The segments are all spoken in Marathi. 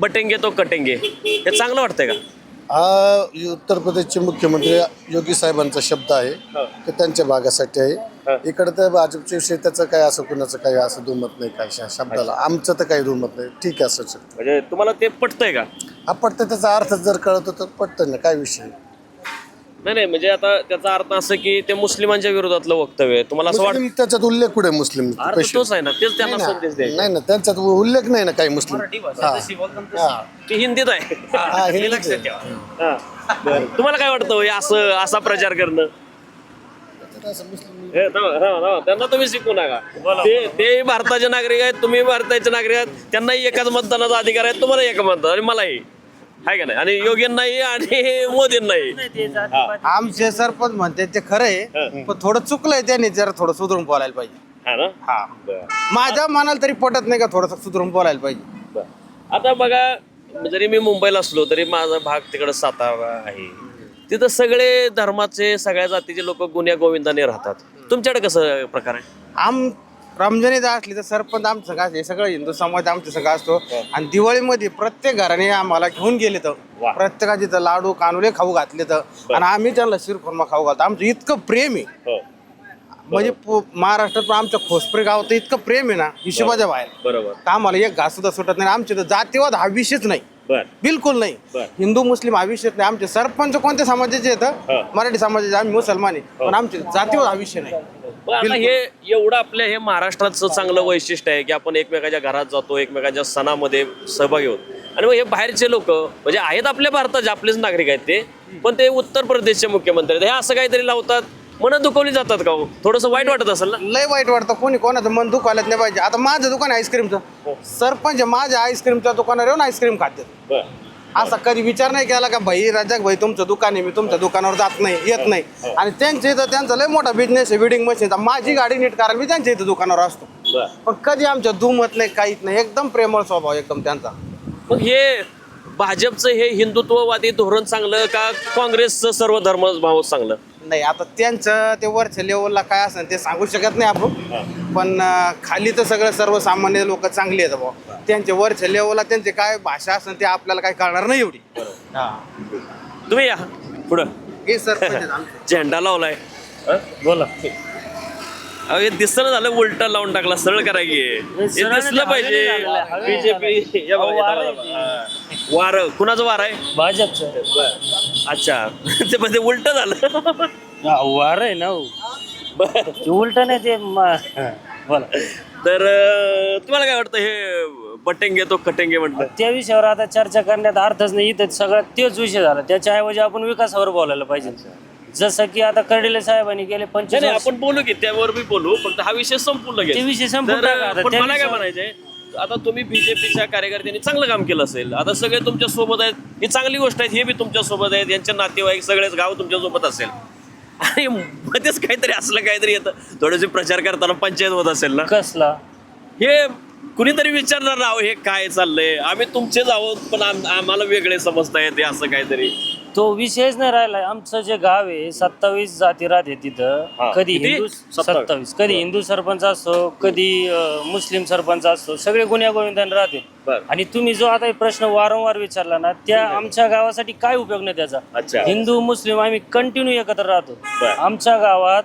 बटेंगे तो कटेंगे. हे चांगलं वाटतंय का? हा उत्तर प्रदेशचे मुख्यमंत्री योगी साहेबांचा शब्द आहे. ते त्यांच्या भागासाठी आहे. इकडे तर भाजपच्या विषयी त्याचं काय असं कुणाचं काही असं दुमत नाही काय शब्दाला. आमचं तर काही दुमत नाही. ठीक आहे असं म्हणजे तुम्हाला ते पटतंय का? हा पटतं त्याचा अर्थ जर कळतो तर पटतं ना काय विषय? नाही नाही म्हणजे आता त्याचा अर्थ असं की ते मुस्लिमांच्या विरोधातलं वक्तव्य आहे तुम्हाला असं वाटतं मुस्लिम त्याच्यात उल्लेख कुठे मुस्लिम अर्थ तोच आहे ना तेच त्यांना नाही संदेश ना द्यायचे नाही ना त्यांच्यात उल्लेख नाही ना काही मुस्लिम हा. हा. ती हिंदीत आहे हा, हे हिंदीत लक्षात आहे. ठेवा. हा. बरं. तुम्हाला काय वाटतं हे असं असा प्रचार करणं हे. त्यांना तुम्ही शिकू नका ते ते भारताचे नागरिक आहेत तुम्ही भारताचे नागरिक आहेत त्यांनाही एकाच मतदानाचा अधिकार आहे तुम्हाला एक मतदान आणि मलाही आहे का नाही? आणि योग्यांनाही आणि मोदींनाही आमचे सरपंच म्हणते ते खरं आहे पण थोडं चुकलंय त्यांनी जरा थोडं सुधरून बोलायला पाहिजे. हा ना? हा. बरं. माझ्या मनाला तरी पटत नाही का थोडस सुधरून बोलायला पाहिजे. बरं. आता बघा जरी मी मुंबईला असलो तरी माझा भाग तिकडं सातारा आहे. तिथं सगळे धर्माचे सगळ्या जातीचे लोक गुन्ह्या गोविंदाने राहतात तुमच्याकडे कसं प्रकार आहे? आम रमजान ईद असली तर सरपंच आमचं काय हे सगळं हिंदू समाज आमचं सगळं असतो. आणि दिवाळीमध्ये प्रत्येक घराने आम्हाला घेऊन गेले तर. वा. प्रत्येकाचे तर लाडू कानुले खाऊ घातले तर. आणि आम्ही त्यांना शिरखुर्मा खाऊ घालतो. आमचं इतकं प्रेम आहे. हो. म्हणजे पु- महाराष्ट्रात पण आमच्या खोसपरे गावात तर इतकं प्रेम आहे ना हिशोबाच्या बाहेर. बरोबर. का आम्हाला एक घास सुद्धा सुटत नाही आमच्या तर जातीवाद हा विषयच नाही. बर. बिलकुल नाही. बर. हिंदू मुस्लिम हा विषयच नाही. आमचे सरपंच कोणत्या समाजाचे हा. येतं मराठी समाजाचे. आम्ही मुसलमान आहे. पण आमचे जातीवाद हा विषय नाही. पण आता हे एवढं आपल्या हे महाराष्ट्राचं चांगलं वैशिष्ट्य आहे की आपण एकमेकाच्या घरात जातो एकमेकाच्या सणामध्ये सहभागी होतो. आणि मग हे बाहेरचे लोक म्हणजे आहेत आपल्या भारताचे आपलेच नागरिक आहेत ते पण ते उत्तर प्रदेशचे मुख्यमंत्री आहेत. हे असं काहीतरी लावतात? मन दुखवली जातात का थोडस वाईट वाटत असेल ना? लय वाईट वाटतं. कोणी कोणाचं मन दुखायलाच नाही पाहिजे. आता माझं दुकान आहे आईस्क्रीमचं. सरपंच आहे, माझ्या आईस्क्रीमच्या दुकानावर येऊन आईस्क्रीम खाते. असा कधी विचार नाही केला का भाई राजाक भाई तुमचं दुकान आहे मी तुमच्या दुकानावर जात नाही येत नाही. आणि त्यांच्या इथं त्यांचा लय मोठा बिझनेस आहे विडिंग मशीनचा माझी गाडी नीट करायला मी त्यांच्या इथं दुकानावर असतो. पण कधी आमच्या दुमत नाही काहीच नाही. एकदम प्रेमळ स्वभाव एकदम त्यांचा. मग हे भाजपचं हे हिंदुत्ववादी धोरण चांगलं का काँग्रेसचं सर्व धर्म भाव चांगलं? नाही आता त्यांचं ते वरच्या लेवलला काय असेल ते सांगू शकत नाही आपण. पण अं, खाली तर सगळं सर्वसामान्य लोक चांगली आहेत भाऊ त्यांच्या वरच्या लेवलला त्यांचे काय भाषा असेल ते आपल्याला काय कळणार नाही एवढी. हा. तुम्ही या. पुढं. हे सरपंच आहेत आमचे. झेंडा लावलाय. बोला. अहो हे दिसणं झालं उलटा लावून टाकला. सरळ करा की. हे दिसलं पाहिजे. बीजेपी वार कुणाचं वार आहे? भाजपचं. अच्छा. ते म्हणजे उलट झालं. वार आहे ना हो. बरं. ते उलट नाही ते बोला. तर अं, तुम्हाला काय वाटतं हे बटेंगे तो कटेंगे म्हटलं? त्या विषयावर आता चर्चा करण्यात अर्थच नाही. इथं सगळं तेच विषय झाला. त्याच्याऐवजी आपण विकासावर बोलायला पाहिजे. जसं की आता कर्डिले साहेबांनी गेले नाही पंचवीस नाही वर्ष- आपण बोलू की त्यावर बोलू. फक्त हा विषय संपून ते विषय संपून टाका आता. पण त्या मला काय विषयावर- म्हणायचंय आता तुम्ही बीजेपीच्या कार्यकर्त्यांनी चांगलं काम केलं असेल. आता सगळे तुमच्यासोबत आहेत. ही चांगली गोष्ट आहे हे बी तुमच्यासोबत आहेत. यांचे नातेवाईक सगळेच गाव तुमच्यासोबत असेल. आणि मध्येच काहीतरी असलं काहीतरी येतं. थोडेसे प्रचार करताना पंचायत होत असेल ना? कसला? हे कुणीतरी विचारणार राव हे काय चाललंय? आम्ही तुमचेच आहोत पण आम- आम्हाला वेगळे समजता येते असं काहीतरी. तो विषयच नाही राहिलाय आमचं जे गाव आहे सत्तावीस जाती राहते हा. तिथं कधी किती? हिंदू सत्तावीस. सत्तावीस. कधी हिंदू सरपंच असतो कधी अं, मुस्लिम सरपंच असतो सगळे गुन्ह्या गोविंदाने राहते. बर. आणि तुम्ही जो आता हे प्रश्न वारंवार विचारला ना त्या आमच्या गावासाठी काय उपयोग नाही अच्छा. त्याचा हिंदू मुस्लिम आम्ही कंटिन्यू एकत्र राहतो. बर. आमच्या गावात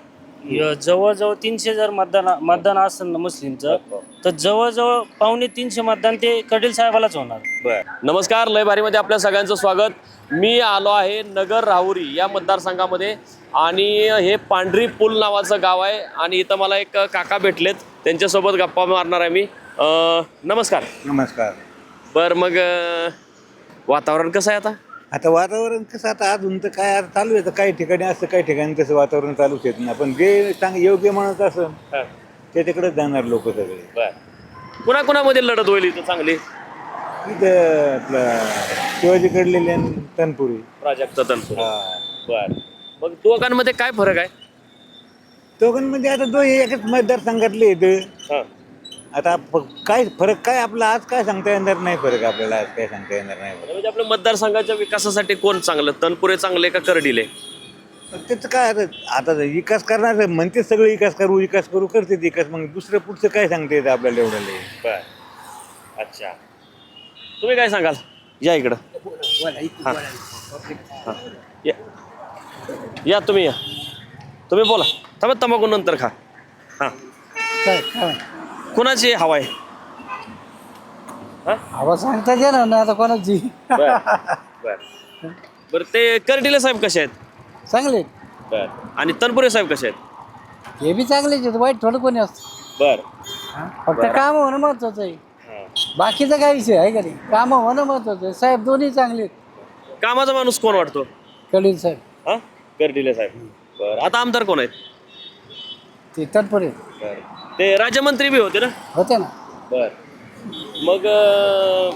जवळजवळ तीनशे जर मतदान मतदान असेल ना मुस्लिमचं तर जवळजवळ पावणे तीनशे मतदान ते कटील साहेबालाच होणार. बर. नमस्कार. लय भारीमध्ये आपल्या सगळ्यांचं स्वागत. मी आलो आहे नगर राहुरी या मतदारसंघामध्ये आणि हे पांढरी पूल नावाचं गाव आहे आणि इथं मला एक काका भेटलेत. त्यांच्यासोबत गप्पा मारणार आहे मी. अं, नमस्कार. नमस्कार. बर मग अं, वातावरण कसं आहे आता? आता वातावरण कसं आता अजून तर काय आता चालू आहे तर काही ठिकाणी असतं काही ठिकाणी तसं वातावरण चालूच येत नाही पण जे चांग योग्य म्हणत असं ते तिकडेच जाणार लोक सगळे. बर. कुणाकुणामध्ये लढत होईल इथं चांगली? इथं आपलं शिवाजी कडलेले आणि तनपुरी. प्राजक्त तनपूर. बर. मग दोघांमध्ये काय फरक आहे? दोघांमध्ये आता दोन्ही एकच मतदारसंघातले आहेत. हां. आता फ- काय फरक काय आपला आज काय सांगता येणार नाही फरक आपल्याला आज काय सांगता येणार नाही म्हणजे आपल्या मतदारसंघाच्या विकासासाठी कोण चांगलं? तनपुरे चांगले का करडिले? पण त्याचं काय आता आता विकास करणार म्हणते सगळे विकास करू विकास करू करते विकास. मग दुसरं पुढचं काय सांगता येतं आपल्याला एवढं लय? बर. अच्छा. तुम्ही काय सांगाल? या इकडं. हा. हा. या. या तुम्ही या. तुम्ही बोला. थांबा तंबाखू नंतर खा. हा. कुणाची हवा आहे? हवा सांगता येणार नाही आता कोणाची. बर बर. बरं ते कर्डिले साहेब कसे आहेत? चांगले बर. आणि तनपुरे साहेब कसे आहेत? हे बी चांगलेच आहेत वाईट थोडं कोणी असतं. बर. फक्त काम होणं महत्वाचं आहे. बाकीचा काय विषय आहे का नाही? काम होणं महत्वाचं आहे. साहेब दोन्ही चांगले आहेत. कामाचा माणूस कोण वाटतो? कडील साहेब. हा? कर्डिले साहेब. बर. आता आमदार कोण आहेत? ते तत्पर बर. ते राज्यमंत्री बी होते ना? होते ना. बर. मग अं,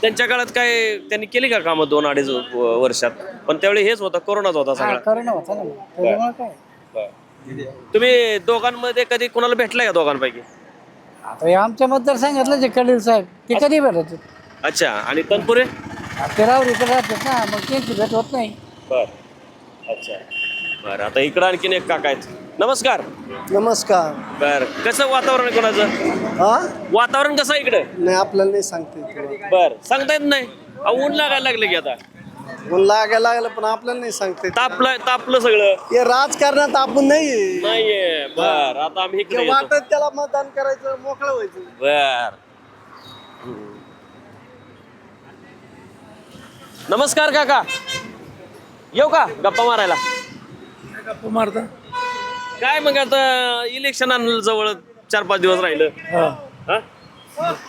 त्यांच्या काळात काय त्यांनी केली का कामं दोन अडीच व- वर्षात? पण त्यावेळी हेच होता कोरोनाच होता हा सगळा होता ना. त्याच्यामुळे काय? तुम्ही दोघांमध्ये कधी कोणाला भेटलाय का दोघांपैकी? आता हे आमच्या मतदारसंघातलं जे कडील साहेब ते कधी भेटत अच्छा आणि तनपुरे? ते रावर इकडे राहतात ना मग त्यांची भेट होत नाही. बर. अच्छा. बर आता इकडं आणखीन एक काका आहेत. नमस्कार. नमस्कार. बर कसं वातावरण आहे कोणाचं? हा? वातावरण कसं आहे इकडं? नाही आपल्याला नाही सांगते. बर सांगता येत नाही. अहो, ऊन लागायला लागले की आता. पण लागायला लागलं पण आपल्याला नाही सांगते तापलं तापलं सगळं. हे राजकारणात आपण नाही नाहीये. बर आता आम्ही इकडे वाटत त्याला मतदान करायचं मोकळं व्हायचं. बर. नमस्कार काका. येऊ का? गप्पा मारायला. गप्पा मारता? काय मग आता इलेक्शन आणलं जवळ चार पाच दिवस राहिलं. हा?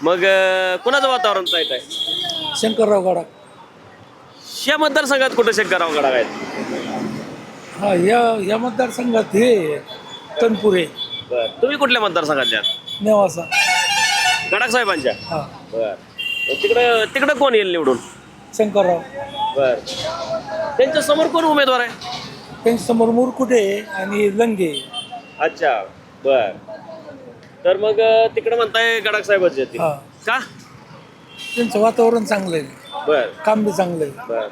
मग अं, कुणाचं वातावरण जायत आहे शंकरराव गडाख. या मतदारसंघात कुठं शंकरराव गडाख आहेत? हा या या मतदारसंघात हे तनपुरे. बर. तुम्ही कुठल्या मतदारसंघातल्या नेवासा. गडाख साहेबांच्या? हा. बर. तिकडं तिकडं कोण येईल निवडून? शंकरराव. बर. त्यांच्यासमोर कोण उमेदवार आहे? त्यांच्यासमोर मुरकुटे आणि लंगे. अच्छा. बर. तर मग तिकडे म्हणताय गडाख साहेबच येतील हा. का? त्यांचं वातावरण चांगलं आहे. बर. काम बी चांगलं आहे. बर.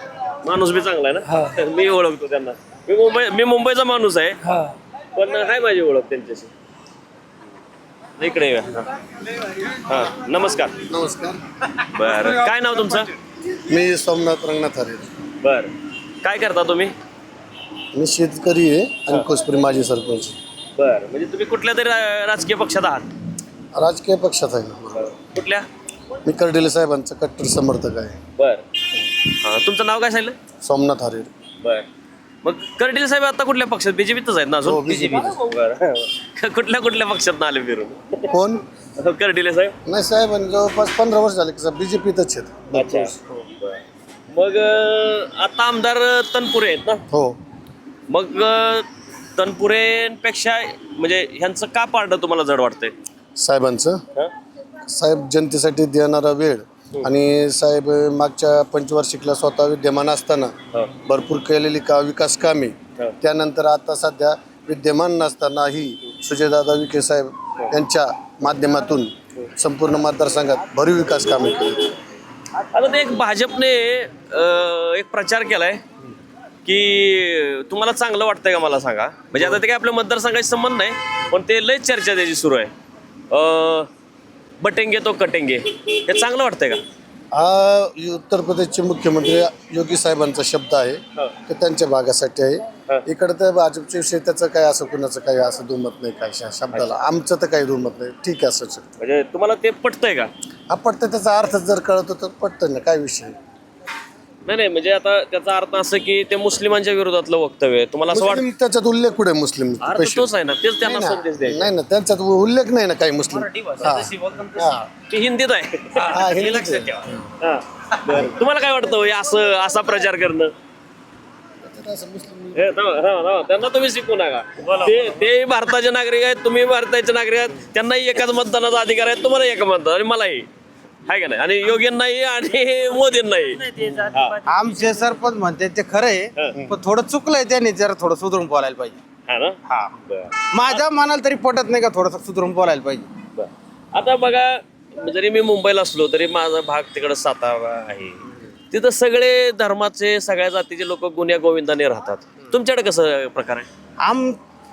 माणूस बी चांगला आहे हा. ना मी ओळखतो त्यांना. मी मुंबई मी मुंबईचा माणूस आहे. हा. पण आहे माझी ओळख त्यांच्याशी. इकडे या. हा. हा. नमस्कार. नमस्कार. बर. काय नाव तुमचं? मी सोमनाथ रंगनाथ हरे. बर. काय करता तुम्ही? मी शेतकरी आहे आणि कोसपुरी माजी सरपंच. बर. म्हणजे तुम्ही कुठल्या तरी रा- राजकीय पक्षात आहात? राजकीय पक्षात आहे. कुठल्या? मी कर्डिले साहेबांचा कट्टर समर्थक आहे. बर. हा तुमचं नाव काय सांगितलं? सोमनाथ हरे बर. मग कर्डिल साहेब आता कुठल्या पक्षात? बीजेपीतच आहेत ना हो अजून बीजेपी बर. कुठल्या कुठल्या पक्षात आले फिरून? कोण? कर्डिले साहेब. नाही साहेब जवळपास पंधरा वर्ष झाले की बीजेपीतच आहेत. अच्छा. मग अं, आता आमदार तनपुरे आहेत ना? हो. मग अं, तनपुरेंपेक्षा म्हणजे ह्यांचं का पारडं तुम्हाला जड वाटतंय? साहेबांचं? हं? साहेब जनतेसाठी देणारा वेळ आणि साहेब मागच्या पंचवार्षिकला स्वतः विद्यमान असताना. भरपूर केलेली का विकास कामे. त्यानंतर आता सध्या विद्यमान नसतानाही सुजयदादा विखे साहेब यांच्या माध्यमातून संपूर्ण मतदारसंघात भरीव विकास कामे केली आता ते एक भाजपने एक प्रचार केलाय की तुम्हाला चांगलं वाटतंय का मला सांगा म्हणजे आता ते काय आपल्या मतदारसंघाशी संबंध नाही पण ते लयच चर्चा त्याची सुरू आहे बटेंगे तो कटेंगे. हे चांगलं वाटतंय का? हा उत्तर प्रदेशचे मुख्यमंत्री योगी साहेबांचा शब्द आहे. ते त्यांच्या भागासाठी आहे. इकडे तर भाजपच्या विषयी त्याचं काय असं कुणाचं काही असं दुमत नाही काय शब्दाला. आमचं तर काही दुमत नाही. ठीक आहे असं म्हणजे तुम्हाला ते पटतंय का? हा पटतं त्याचा अर्थ जर कळतो तर पटतं ना काय विषय नाही नाही म्हणजे आता त्याचा अर्थ असं की ते मुस्लिमांच्या विरोधातलं वक्तव्य आहे तुम्हाला असं मुस्लिम त्याच्यात उल्लेख कुठे मुस्लिम अर्थ तोच आहे ना तेच त्यांना नाही संदेश ना द्यायचे नाही ना त्यांच्यात उल्लेख नाही ना काही मुस्लिम हा. हा. ते हिंदीत आहे हा, हे हिंदीत लक्षात आहे. ठेवा. हा. बरं. तुम्हाला काय वाटतं हो हे असं असा प्रचार करणं हे, थांबा, थांबा, थांबा. त्यांना तुम्ही शिकू नका ते ते भारताचे नागरिक आहेत तुम्ही भारताचे नागरिक आहेत त्यांनाही एकाच मतदानाचा अधिकार आहे तुम्हाला एक मतदान आणि मलाही आहे का नाही? आणि योग्यांनाही आणि मोदींनाही आमचे सरपंच म्हणते ते खरं आहे पण थोडं चुकलंय त्यांनी जरा थोडं सुधरून बोलायला पाहिजे. हा ना? हा. बरं. माझ्या मनाला तरी पटत नाही का थोडंसं सुधरून बोलायला पाहिजे. बरं. आता बघा जरी मी मुंबईला असलो तरी माझा भाग तिकडं सातारा आहे. तिथं सगळे धर्माचे सगळ्या जातीचे लोक गुन्ह्या गोविंदाने राहतात तुमच्याकडे कसं प्रकार आहे? आम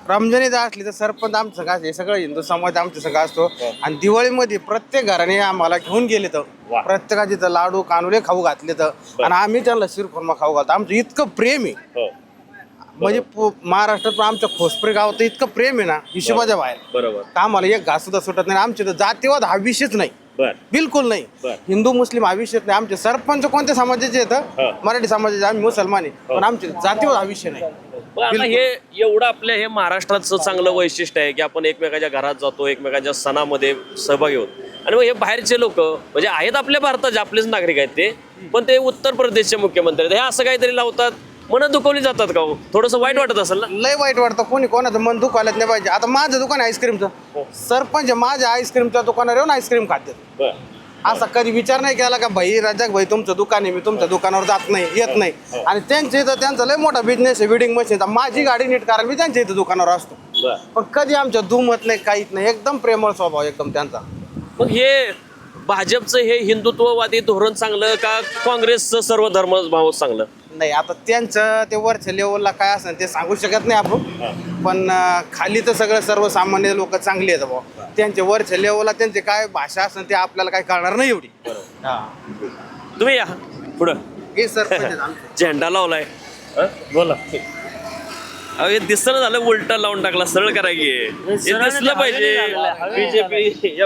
रमजान ईद असली तर सरपंच आमचं सगळं असं- हे सगळं हिंदू समाज आमच्या सगळं असतो. आणि दिवाळीमध्ये प्रत्येक घराने आम्हाला घेऊन गेले तर. प्रत्येकाचे तर लाडू कानुले खाऊ घातले तर. आणि आम्ही त्यांना शिरखुर्मा खाऊ घालतो. आमचं इतकं प्रेम आहे. हो. म्हणजे महाराष्ट्रात पण आमच्या खोसपरे गावात इतकं प्रेम आहे ना हिशोबाच्या बाहेर. बरोबर. का आम्हाला एक घास सुद्धा सुटत नाही. आमच्या तर जातीवाद हा विषयच नाही. बिलकुल नाही. हिंदू मुस्लिम हा विषयच नाही. आमचे सरपंच कोणत्या समाजाचे हा. येतं मराठी समाजाचे. आम्ही मुसलमान आहे. पण आमचे जातीवाद हा विषय नाही. पण आता हे एवढं आपल्या हे महाराष्ट्राचं चांगलं वैशिष्ट्य आहे की आपण एकमेकाच्या घरात जातो एकमेकाच्या सणामध्ये सहभागी होतो. आणि मग हे बाहेरचे लोक म्हणजे आहेत आपल्या भारताचे आपलेच नागरिक आहेत ते पण ते उत्तर प्रदेशचे मुख्यमंत्री आहेत. हे असं काहीतरी लावतात. मन दुखवली जातात का थोडस वाईट वाटत असेल ना? लय वाईट वाटतं. कोणी कोणाचं मन दुखायलाच नाही पाहिजे. आता माझं दुकान आहे आईस्क्रीमचं सरपंच माझ्या आईस्क्रीमच्या दुकानावर येऊन आईस्क्रीम खाते असा कधी विचार नाही केला का भाई राजाक भाई तुमचं दुकान आहे मी तुमच्या दुकानावर जात नाही येत नाही. आणि त्यांच्या इथं त्यांचा लय मोठा बिझनेस आहे विडिंग मशीनचा माझी गाडी नीट करायला मी त्यांच्या इथं दुकानावर असतो. पण कधी आमच्या दुमत नाही काहीच नाही एकदम प्रेमळ स्वभाव एकदम त्यांचा. मग हे भाजपचं हे हिंदुत्ववादी धोरण चांगलं का काँग्रेसचं सर्व धर्म भाव चांगलं? नाही आता त्यांचं ते वरच्या लेवलला काय असेल ते सांगू शकत नाही आपण. पण अं, खाली तर सगळं सर्वसामान्य लोक चांगली आहेत भाऊ त्यांच्या वरच्या लेवलला त्यांचे काय भाषा असेल ते आपल्याला काय कळणार नाही एवढी. हा. तुम्ही या. पुढं. हे सरपंच आहेत आमचे. झेंडा लावलाय. बोला. अहो हे दिसणं झालं उलटा लावून टाकला सरळ करा की. हे सरळ दिसलं पाहिजे. बीजेपी.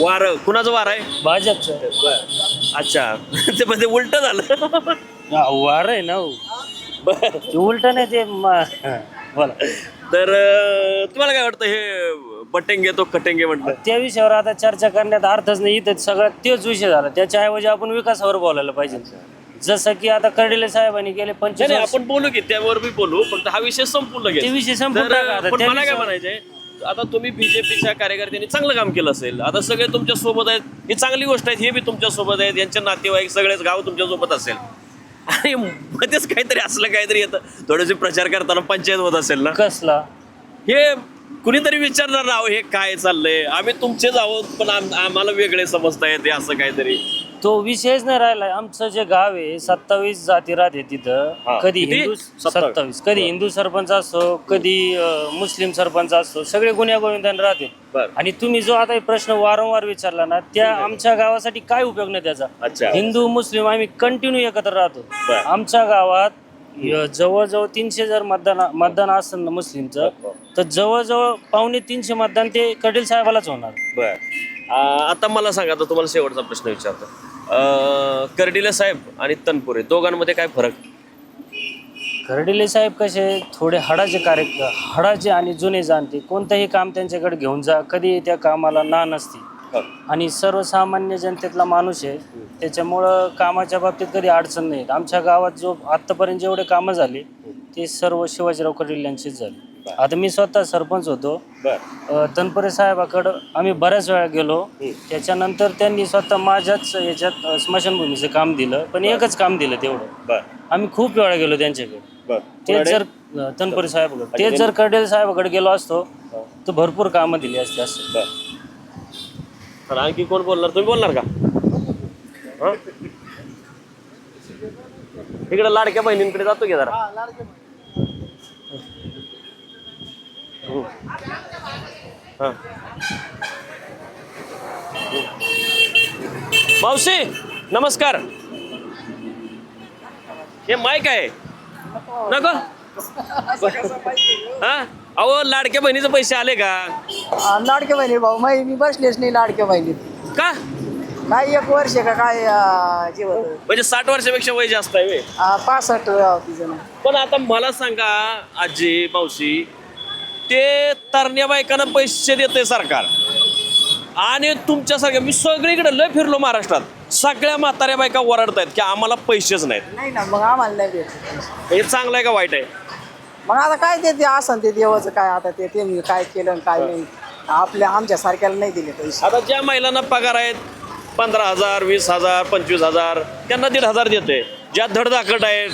वार कुणाचं वार आहे? भाजपचं. अच्छा. ते पण ते उलट झालं. वार आहे ना हो. उलट नाही ते बोला. तर अं, तुम्हाला काय वाटतं हे बटेंगे तो कटेंगे म्हटलं? त्या विषयावर आता चर्चा करण्यात अर्थच नाही. इथं सगळ्यात तेच विषय झाला. त्याच्याऐवजी आपण विकासावर बोलायला पाहिजे. जसं की आता कर्डिले साहेबांनी गेले नाही पंचवीस नाही, वर्ष- आपण बोलू की त्यावर बोलू. फक्त हा विषय संपून ते विषय संपून तर, टाका आता. पण त्या मला काय विषयावर- म्हणायचंय? आता तुम्ही बीजेपीच्या कार्यकर्त्यांनी चांगलं काम केलं असेल. आता सगळे तुमच्यासोबत आहेत. ही चांगली गोष्ट आहे हे बी तुमच्यासोबत आहेत. यांचे नातेवाईक सगळेच गाव तुमच्यासोबत असेल. आणि मध्येच काहीतरी असलं काहीतरी येतं. थोडेसे प्रचार करताना पंचायत होत असेल ना? कसला? हे कुणीतरी विचारणार राव हे काय चाललंय? आम्ही तुमचेच आहोत पण आम- आम्हाला वेगळे समजतायत हे असं काहीतरी. तो विषयच नाही राहिला आमचं जे गाव आहे सत्तावीस जाती राहते हा. तिथं कधी किती? हिंदू सत्तावीस. सत्तावीस कधी हिंदू सरपंच असतो कधी अं, मुस्लिम सरपंच असतो सगळे गुन्ह्या गोविंदाने राहते बर आणि तुम्ही जो आता हे प्रश्न वारंवार विचारला ना त्या आमच्या गावासाठी काय उपयोग नाही अच्छा. त्याचा हिंदू मुस्लिम आम्ही कंटिन्यू एकत्र राहतो बर. आमच्या गावात य- जवळजवळ तीनशे जर मतदान मतदान असेल ना मुस्लिमचं तर जवळजवळ पावणे तीनशे मतदान ते कटील साहेबालाच होणार. बर. आ, आता मला सांगा आता तुम्हाला शेवटचा प्रश्न विचारतो. अ, कर्डिले साहेब आणि तनपुरे दोघांमध्ये काय फरक? कर्डिले साहेब कसे थोडे हडाचे कार्य हडाचे आणि जुने जाणते. कोणतंही काम त्यांच्याकडे घेऊन जा. कधी त्या कामाला ना नसते. आणि सर्वसामान्य जनतेतला माणूस आहे. त्याच्यामुळं कामाच्या बाबतीत कधी अडचण नाही. आमच्या गावात जो आत्तापर्यंत जेवढे कामं झाले ते सर्व शिवाजीराव कर्डिल यांचेच झाले आता मी स्वतः सरपंच होतो. तनपुरे साहेबाकडं आम्ही बऱ्याच वेळा गेलो. त्याच्यानंतर त्यांनी स्वतः माझ्याच याच्यात स्मशानभूमीचं काम दिलं. पण एकच काम दिलं तेवढं. आम्ही खूप वेळा गेलो त्यांच्याकडे. ते जर तनपुरे साहेबाकडे ते जर कर्डेल साहेबाकडे गेलो असतो तर भरपूर कामं दिली असते असं. तर आणखी कोण बोलणार तुम्ही बोलणार का हं? इकडे लाडक्या बहिणींकडे जातो की जरा? हं. हं. मावशी नमस्कार। हे माईक आहे। नको। हा? अहो लाडक्या बहिणीचे पैसे आले का? लाडके बहिणी भाऊ माई मी बसलेच नाही लाडके बहिणीत. का? काय एक वर्ष का काय अं, जीवन म्हणजे साठ वर्षापेक्षा वय जास्त आहे व्हय. अं, पासष्ट तिचं पण आता मला सांगा आजी मावशी ते तरण्या बायकांना पैसे देते सरकार. आणि तुमच्यासारख्या मी सगळीकडे लय फिरलो महाराष्ट्रात. सगळ्या म्हाताऱ्या बायका ओरडतायत की आम्हाला पैसेच नाहीत. नाही ना मग आम्हाला नाही भेटत हे चांगलं आहे का वाईट आहे? मग आता काय ते असं ते देवाचं काय आता ते त्यांनी काय केलं आणि काय नाही. आपल्या आमच्या सारख्याला नाही दिले पैसे. आता ज्या महिलांना पगार आहेत पंधरा हजार वीस हजार पंचवीस हजार त्यांना दीड हजार देते ज्या धडधाकट आहेत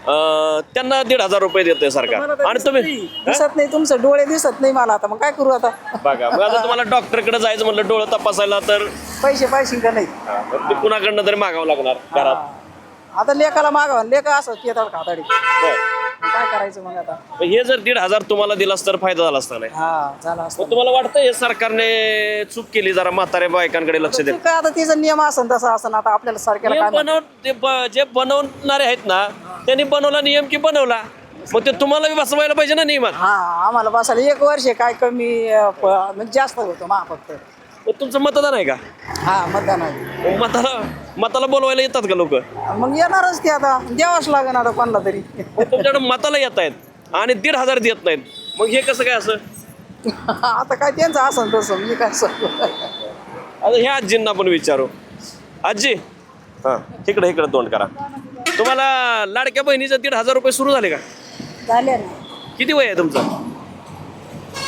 अं, त्यांना दीड हजार रुपये देते सरकार. आणि तुम्ही दिसत नाही. तुमचं डोळे दिसत नाही मला आता. मग काय करू आता? बघा मग आता तुम्हाला डॉक्टरकडे जायचं म्हणलं डोळं तपासायला तर पैसे पैसे का नाही? ते कुणाकडनं तरी मागावं लागणार घरात. आता लेखाला मागावं लेखा असं केताळ खाताडी बरं. काय करायचं मग आता? मग हे जर दीड हजार तुम्हाला दिलास तर फायदा झाला असता नाही. हा झाला असतं. मग तुम्हाला वाटतं हे सरकारने चूक केली जरा म्हाताऱ्या बायकांकडे लक्ष दे. काय आता तिचा नियम असन तसा असं आता आपल्याला सारख्याला नियम काय बनव ते ब- जे बनवणारे आहेत ना त्यांनी बनवला नियम की बनवला. मग ते तुम्हाला बी बसवायला पाहिजे ना नियमात. हा आम्हाला बसायला एक वर्ष काय कमी अं, प- म्हणजे जास्त होतो मा फक्त. मग तुमचं मतदान आहे का? हा मतदान आहे. मग मताला मताला बोलवायला येतात का लोक? मग येणारच ते आता. द्यावंच लागेल आता कोणाला तरी. तुमच्याकडे मताला येत आहेत आणि दीड हजार देत नाहीत. मग हे कसं काय असं? आता काय त्यांचं असं तसं मी काय सांगू? आता ह्या आजींना पण विचारू. आजी हां. इकडे इकडे तोंड करा. तुम्हाला लाडक्या बहिणीचं दीड हजार रुपये सुरू झाले का? झाले ना. किती वय आहे तुमचं?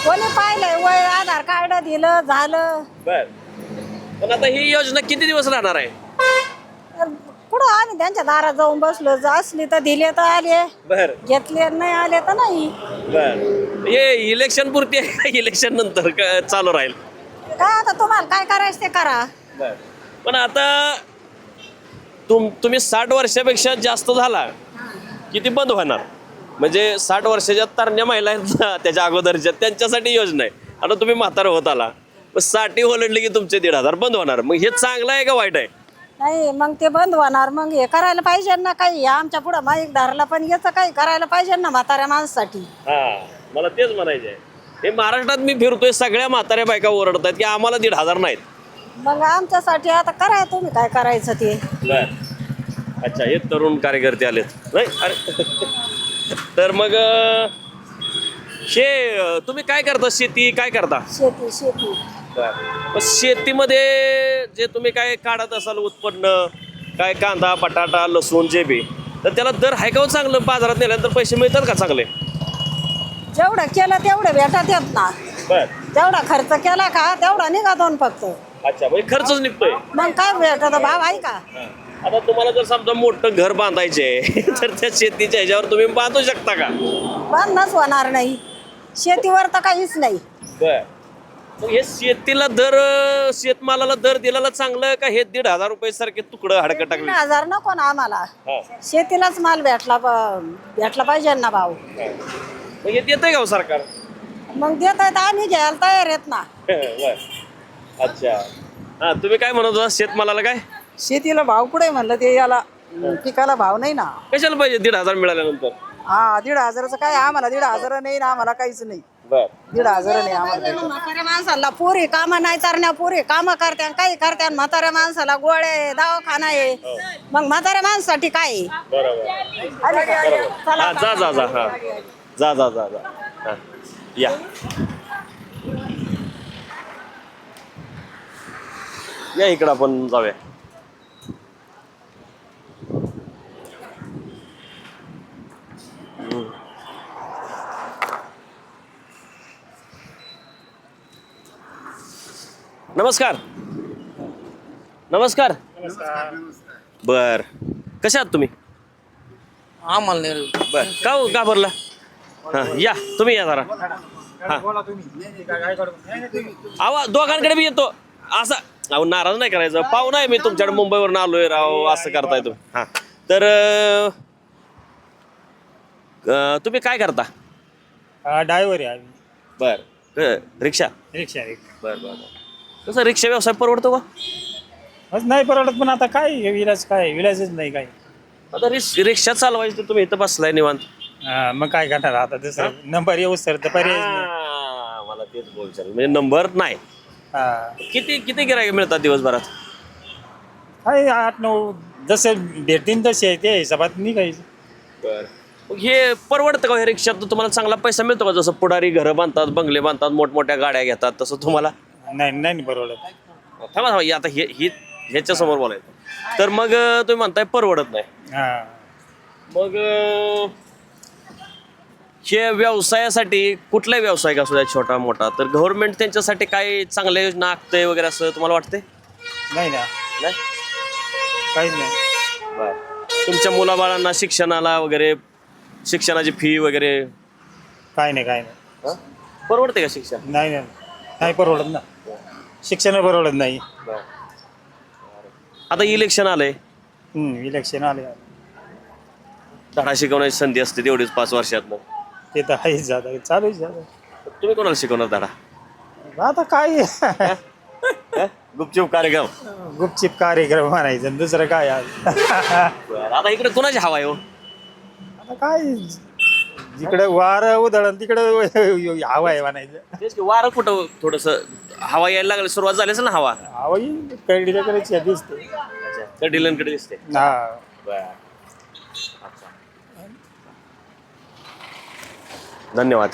कोणी पाहिलंय? वय आधार कार्ड दिलं झालं. बर. पण आता ही योजना किती दिवस राहणार आहे? तर कुठं आम्ही त्यांच्या दारात जाऊन बसलो? जर असली तर दिले तर आले. बर. घेतले नाही आले तर नाही. बर. हे इलेक्शन पुरती आहे का? इलेक्शन नंतर क- चालू राहील? काय आता तुम्हाला काय करायचं ते करा. बर. पण आता तुम तुम्ही साठ वर्षापेक्षा जास्त झाला. किती बंद होणार? म्हणजे साठ वर्षाच्या तरण्या महिला आहेत ना त्याच्या अगोदरच्या त्यांच्यासाठी योजना आहे. आता तुम्ही म्हातारा होत आला. मग साठी ओलडली की तुमचे दीड हजार बंद होणार. मग हे चांगलं आहे का वाईट आहे? नाही मग ते बंद होणार. मग हे करायला पाहिजे ना काही. आमच्या पुढं माईक धरला पण याचं काही करायला पाहिजे ना म्हाताऱ्या माणसासाठी. हा मला तेच म्हणायचं आहे. हे महाराष्ट्रात मी फिरतोय सगळ्या म्हाताऱ्या बायका ओरडत आहेत की आम्हाला दीड हजार नाहीत. मग आमच्यासाठी आता करा तुम्ही काय करायचं ते. बर. अच्छा हे तरुण कार्यकर्ते आलेत. नाही अरे. तर मग हे अं, तुम्ही काय करता शेती? काय करता? शेती शेती. मग शेतीमध्ये जे तुम्ही काय काढत असाल उत्पन्न काय कांदा बटाटा लसूण जे बी तर त्याला दर आहे का हो चांगलं? बाजारात नेल्यानंतर पैसे मिळतात का चांगले? जेवढं केलं तेवढं भेटत येत ना. बर. जेवढा खर्च केला का तेवढा निघा दोन फक्त. अच्छा म्हणजे खर्चच निघतोय. मग काय भेटत भाव आहे का? आता तुम्हाला जर समजा मोठं घर बांधायचे तर त्या शेतीच्या ह्याच्यावर तुम्ही बांधू शकता का? बंदच होणार नाही. शेतीवर तर काहीच नाही. बर. मग हे शेतीला दर शेतमालाला दर दिलेला चांगलं का? हे दीड हजार रुपये सारखे तुकडं हाडकं तीन टाकले? हजार नको ना आम्हाला. शेतीलाच माल भेटला प- भेटला पाहिजे ना भाऊ मग हे देतंय का हो सरकार? मग देत आहेत आम्ही घ्यायला तयार आहेत ना. बर. अच्छा. हा तुम्ही काय म्हणत होता? शेतमालाला काय? शेतीला भाव कुठे म्हणलं ते याला? पिकाला भाव नाही ना. कशाला पाहिजे दीड हजार मिळाल्यानंतर? हा दीड हजाराचं काय? आम्हाला दीड हजार नाही ना आम्हाला काहीच नाही. बर. दीड हजार नाही आम्हाला म्हाताऱ्या माणसाला पुरी कामं नाही करण्या पुरी कामं करत्या काही करत्या म्हाताऱ्या माणसाला गोळे दवाखाना आहे. मग म्हाताऱ्या माणसासाठी काय आहे? बरोबर? हा जा जा जा हा. जा जा जा जा. हा. या. या इकडं आपण जाऊया. नमस्कार. नमस्कार. बर. कशा आहात तुम्ही? आम्हाला नाही बर. का हो घाबरला? हा या. तुम्ही या जरा. हा. आवा दोघांकडे बी येतो. असं अहो नाराज नाही करायचं. पाहुणा आहे मी तुमच्याकडे मुंबईवरून आलोय राव असं करताय तुम्ही. हा. तर अं, तुम्ही काय करता? ड्रायव्हर आहे आम्ही. बर. रिक्षा? रिक्षा रिक्षा. बर बर. कसं रिक्षा व्यवसाय परवडतो का? बस नाही परवडत पण आता काय हे विलाज काय? विलाजच नाही काय. आता रिक्ष रिक्षा चालवायची तर तुम्ही इथं बसलाय निवांत. हा, मग काय करणार? आता दुसरं नंबर येऊ सर तर पर्याय नाही. हा, मला तेच बोलचाल. म्हणजे नंबर नाही. हा. किती किती गिरायक मिळतात दिवसभरात? काय आठ नऊ जसे भेटतील तसे आहे त्या हिशोबात निघायचं बर. मग हे परवडतं का हे रिक्षात? तुम्हाला चांगला पैसा मिळतो का? जसं पुढारी घरं बांधतात बंगले बांधतात मोठमोठ्या गाड्या घेतात तसं तुम्हाला? नाही नाही परवडत. थांबा थांबा हे आता हे ही ह्याच्या समोर बोलायचं. तर मग अं, तुम्ही म्हणताय परवडत नाही. हा. मग अं, हे व्यवसायासाठी कुठलाही व्यवसाय असू द्या छोटा मोठा? तर गव्हर्नमेंट त्यांच्यासाठी काय चांगल्या योजना आखतंय वगैरे असं तुम्हाला वाटतंय? नाही ना. नाही? काहीच नाही. तुमच्या मुलाबाळांना शिक्षणाला वगैरे शिक्षणाची फी वगैरे? काय नाही काय नाही. परवडते का शिक्षण? नाही नाही नाही परवडत ना. शिक्षण परवडत नाही. आता इलेक्शन आलंय. हम्म, इलेक्शन आले धडा शिकवण्याची संधी असते तेवढीच पाच वर्षात ते तर आहेच आता चालूच आहे तुम्ही कोणाला शिकवणार धडा? आता. काय? हं? गुपचूप कार्यक्रम. गुपचिप कार्यक्रम म्हणायचं दुसरं काय. बरं, आता इकडे कोणाची हवा आहे हो? आता काय? जिकडे वार उधळण तिकडे हवा आहे म्हणायचं. तेच की वारं कुठं थोडस हवा यायला लागली सुरुवात झाली असेल ना हवा? हवा कडीच्या कडे दिसते. कडिलांकडे दिसते. हा. धन्यवाद.